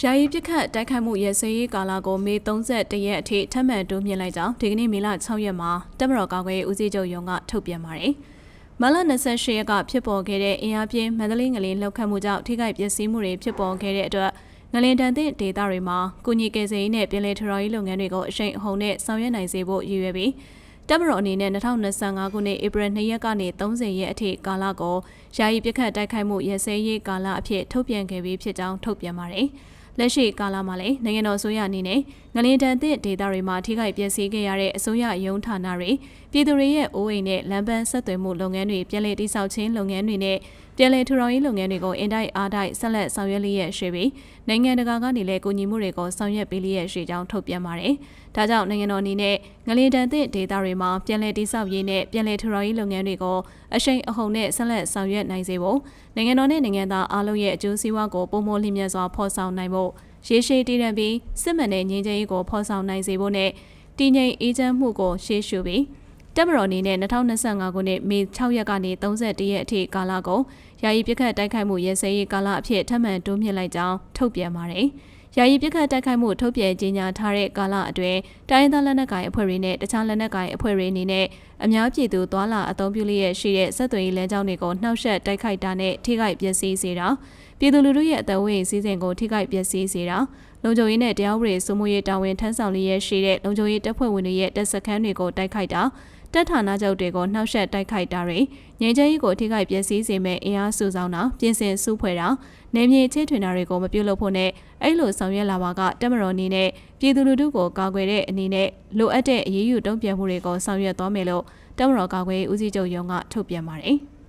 ယာယီပြစ်ခတ်တိုက်ခိုက်မှုရစရေးကာလကိုမေ31ရက်အထိထပ်မံတိုးမြင့်လိုက်ကြောင်းဒီကနေ့မေလ6ရက်မှာတက်မတော်ကာကွယ်ရေးဦးစီးချုပ်ရုံးကထုတ်ပြန်ပါတယ်။မလ28ရက်ကဖြစ်ပေါ်ခဲ့တဲ့အင်အားပြင်းမန္တလေးငလင်းလောက်ခတ်မှုကြောင့်ထိခိုက်ပျက်စီးမှုတွေဖြစ်ပေါ်ခဲ့တဲ့အတွက်ငလင်တန်တဲ့ဒေသတွေမှာကုညီကယ်ဆယ်ရေးနဲ့ပြည်내ထရော်ရေးလုပ်ငန်းတွေကိုအရှိန်အဟုန်နဲ့ဆောင်ရွက်နိုင်စေဖို့ရည်ရွယ်ပြီးတပ်မတော်အနေနဲ့2025ခုနှစ်ဧပြီ2ရက်ကနေ30ရက်အထိကာလကိုယာယီပြစ်ခတ်တိုက်ခိုက်မှုရစဲရေးကာလအဖြစ်ထုတ်ပြန်ခဲ့ပြီးဖြစ်ကြောင်းထုတ်ပြန်ပါတယ်။ လက်ရှိကာလမှာလည်းနိုင်ငံတော်အစိုးရအနေနဲ့ငလင်တန်သည့်ဒေသတွေမှာထိခိုက်ပျက်စီးခဲ့ရတဲ့အစိုးရရုံးဌာနတွေပြည်သူတွေရဲ့အိုးအိမ်နဲ့လမ်းပန်းဆက်သွယ်မှုလုပ်ငန်းတွေပြည်လည်တိစောက်ခြင်းလုပ်ငန်းတွေနဲ့ပြည်လည်ထူထောင်ရေးလုပ်ငန်းတွေကိုအင်တိုက်အားတိုက်ဆက်လက်ဆောင်ရွက်လျက်ရှိပြီးနိုင်ငံတကာကနေလည်းကူညီမှုတွေကိုဆောင်ရွက်ပေးလျက်ရှိကြောင်းထုတ်ပြန်ပါတယ်။ဒါကြောင့်နိုင်ငံတော်အနေနဲ့ငလင်တန်သည့်ဒေသတွေမှာပြည်လည်တိစောက်ရေးနဲ့ပြည်လည်ထူထောင်ရေးလုပ်ငန်းတွေကိုအရှိန်အဟုန်နဲ့ဆက်လက်ဆောင်ရွက်နိုင်စေဖို့နိုင်ငံတော်နဲ့နိုင်ငံသားအားလုံးရဲ့အကျိုးစီးပွားကိုပုံမလျင်မြတ်စွာဖော်ဆောင်နိုင်ဖို့ ရေရှည်တည်တံ့ပြီးစစ်မှန်တဲ့ငြိမ်းချမ်းရေးကိုဖော်ဆောင်နိုင်စေဖို့နဲ့တည်ငြိမ်အေးချမ်းမှုကိုရှေ့ရှုပြီးတက်မတော်အနေနဲ့2025ခုနှစ်မေ6ရက်ကနေ31ရက်အထိကာလကိုယာယီပြခတ်တိုက်ခိုက်မှုရဲစဲရေးကာလအဖြစ်ထပ်မံတိုးမြင့်လိုက်ကြောင်းထုတ်ပြန်ပါတယ်။ ယာယီပြခတ်တိုက်ခိုက်မှုထုတ်ပြန်ကြေညာထားတဲ့ကာလအတွင်းတိုင်းဒေသလက်နက်ကိုင်အဖွဲ့တွေနဲ့တခြားလက်နက်ကိုင်အဖွဲ့တွေအနေနဲ့အများပြည်သူသွာလာအသုံးပြုလျက်ရှိတဲ့စက်သွေးလမ်းကြောင်းတွေကိုနှောက်ယှက်တိုက်ခိုက်တာနဲ့ထိခိုက်ပျက်စီးစေတာပြည်သူလူထုရဲ့အသက်ဝိစည်းစိမ်ကိုထိခိုက်ပျက်စီးစေတာလုံခြုံရေးနဲ့တရားဥပဒေစိုးမိုးရေးတာဝန်ထမ်းဆောင်လျက်ရှိတဲ့လုံခြုံရေးတပ်ဖွဲ့ဝင်တွေရဲ့တပ်စခန်းတွေကိုတိုက်ခိုက်တာ တပ်ဌာနချုပ်တွေကိုနှောက်ယှက်တိုက်ခိုက်တာတွေငြိမ်းချမ်းရေးကိုထိခိုက်ပျက်စီးစေမဲ့အင်အားစုဆောင်တာပြင်ဆင်စုဖွဲ့တာနေမြေချေထွင်တာတွေကိုမပြုလုပ်ဖို့နဲ့အဲ့လိုဆောင်ရွက်လာပါကတက်မတော်အနေနဲ့ပြည်သူလူထုကိုကာကွယ်တဲ့အနေနဲ့လိုအပ်တဲ့အရေးယူတုံ့ပြန်မှုတွေကိုဆောင်ရွက်သွားမယ်လို့တက်မတော်ကာကွယ်ဦးစီးချုပ်ရုံးကထုတ်ပြန်ပါတယ်။